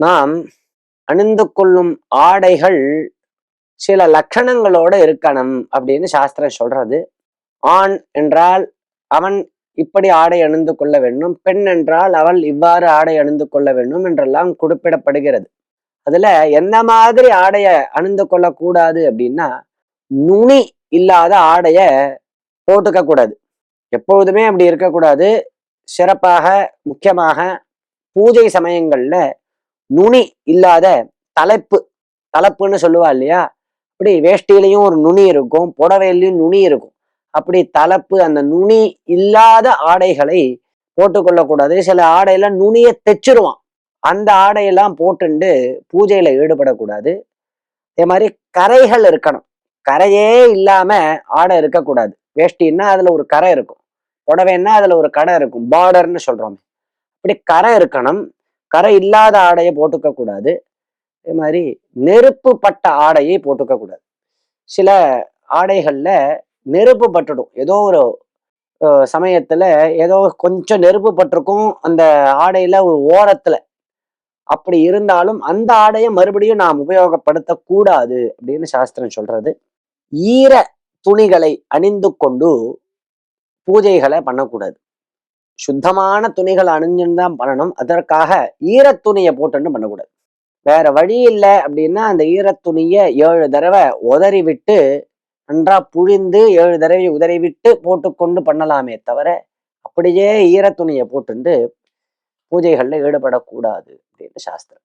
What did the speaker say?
நாம் அணிந்து கொள்ளும் ஆடைகள் சில லட்சணங்களோட இருக்கணும் அப்படின்னு சாஸ்திரம் சொல்றது. ஆண் என்றால் அவன் இப்படி ஆடை அணிந்து கொள்ள வேண்டும் பெண் என்றால் அவள் இவ்வாறு ஆடை அணிந்து கொள்ள வேண்டும் என்றெல்லாம் குறிப்பிடப்படுகிறது. அதுல எந்த மாதிரி ஆடைய அணிந்து கொள்ளக்கூடாது அப்படின்னா நுனி இல்லாத ஆடைய போட்டுக்க கூடாது. எப்பொழுதுமே அப்படி இருக்கக்கூடாது. சிறப்பாக முக்கியமாக பூஜை சமயங்கள்ல நுனி இல்லாத தலைப்பு தலைப்புன்னு சொல்லுவா இல்லையா? அப்படி வேஷ்டியிலையும் ஒரு நுனி இருக்கும் புடவையிலையும் நுனி இருக்கும். அப்படி தலைப்பு அந்த நுனி இல்லாத ஆடைகளை போட்டுக்கொள்ளக்கூடாது சில ஆடையில நுனியை தைச்சிருவான். அந்த ஆடையெல்லாம் போட்டுண்டு பூஜையில ஈடுபடக்கூடாது. அதே மாதிரி கரைகள் இருக்கணும். கரையே இல்லாம ஆடை இருக்கக்கூடாது. வேஷ்டின்னா அதுல ஒரு கரை இருக்கும். புடவைன்னா அதுல ஒரு கடை இருக்கும். பார்டர்னு சொல்றோமே. அப்படி கரை இருக்கணும். கரை இல்லாத ஆடையை போட்டுக்க கூடாது. அதே மாதிரி நெருப்பு பட்ட ஆடையை போட்டுக்க கூடாது. சில ஆடைகள்ல நெருப்பு பட்டுடும். ஏதோ ஒரு சமயத்துல ஏதோ கொஞ்சம் நெருப்பு பட்டிருக்கும். அந்த ஆடையில ஒரு ஓரத்துல. அப்படி இருந்தாலும் அந்த ஆடையை மறுபடியும் நாம் உபயோகப்படுத்த கூடாது அப்படின்னு சாஸ்திரம் சொல்றது. ஈர துணிகளை அணிந்து கொண்டு பூஜைகளை பண்ணக்கூடாது. சுத்தமான துணிகள் அணிஞ்சுன்னு தான் பண்ணணும். அதற்காக ஈரத்துணியை போட்டுன்னு பண்ணக்கூடாது. வேற வழி இல்லை அப்படின்னா அந்த ஈரத்துணியை ஏழு தடவை உதறி விட்டு நன்றா புழிந்து ஏழு தடவை உதறி விட்டு போட்டுக்கொண்டு பண்ணலாமே தவிர அப்படியே ஈரத்துணியை போட்டுண்டு பூஜைகளில் ஈடுபடக்கூடாது அப்படின்னு சாஸ்திரம்.